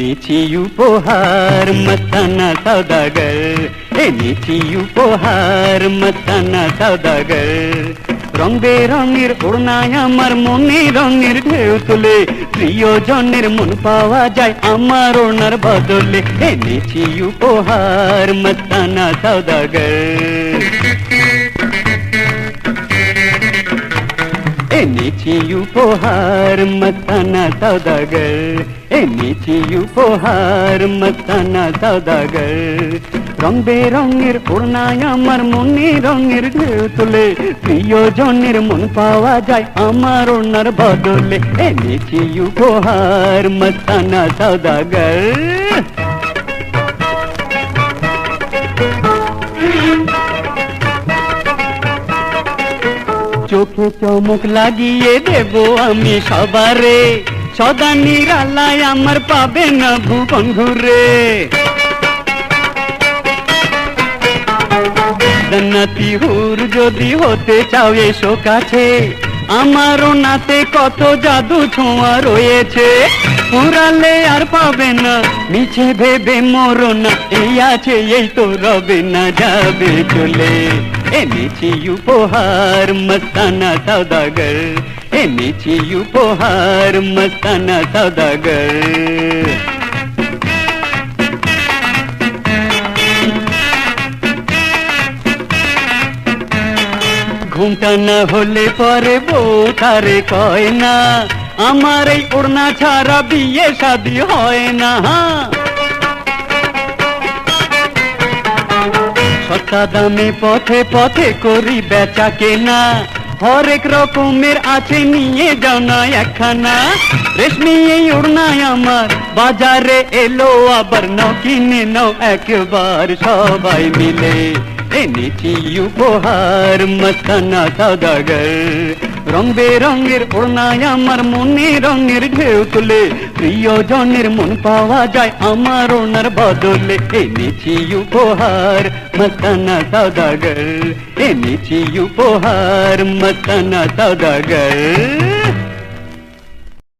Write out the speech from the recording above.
নীতি উপহার মতন সদাগল হে নীতি উপহার মতন সদাগল রং বে রংির গুননায় মরমনে রংির ঢেউ তুলি প্রিয়জনের মন পাওয়া যায় আমার ওঠার বদলে হে নীতি উপহার মতন সদাগল হে নীতি উপহার মতন সদাগল এনেছি উপহার মস্তানা সদাগর রং বেরঙের ওড়নায় আমার মনে রঙের তুলে তোলে প্রিয়জনের মন পাওয়া যায় আমার ওড়নার বদলে এনেছি উপহার মস্তানা সদাগর চোখে চমক লাগিয়ে দেব আমি সবারে সদা নিরালায় আমার পাবে না ভুবন্ধু রে জান্নাতি হুর যদি হতে চাও এসো কাছে আমারও নাতে কত জাদু ছোঁয়া রয়েছে পুরালে আর পাবে না মিছে ভেবে মরো না এই আছে এই তো রবে না যাবে চলে उपहार मस्ताना सौदागर उपहार मस्ताना सौदागर घूमता न होले पर बो थारे कयना उड़ना এই ওড়না ছাড়া বিয়ে শাদী হয় না সস্তা দামে পথে পথে করি বেচা কেনা হরেক রকমের আছে নিয়ে যাও না একখানা রেশমি এই উড়নায় আমার বাজারে এলো আবার নাও কিনে নাও একবার সবাই মিলে ನೆನೆಸಿಯು ಪೋಹಾರ್ ಮಸ್ತಾನ ಸೌದಾಗರ್ রঙে রঙের ওড়নায় আমার মনে রঙের ঢেউ তুলে প্রিয়জনের মন পাওয়া যায় আমার ওনার বদলে এনেছি উপহার মস্তানা সৌদাগর এনেছি উপহার মস্তানা সৌদাগর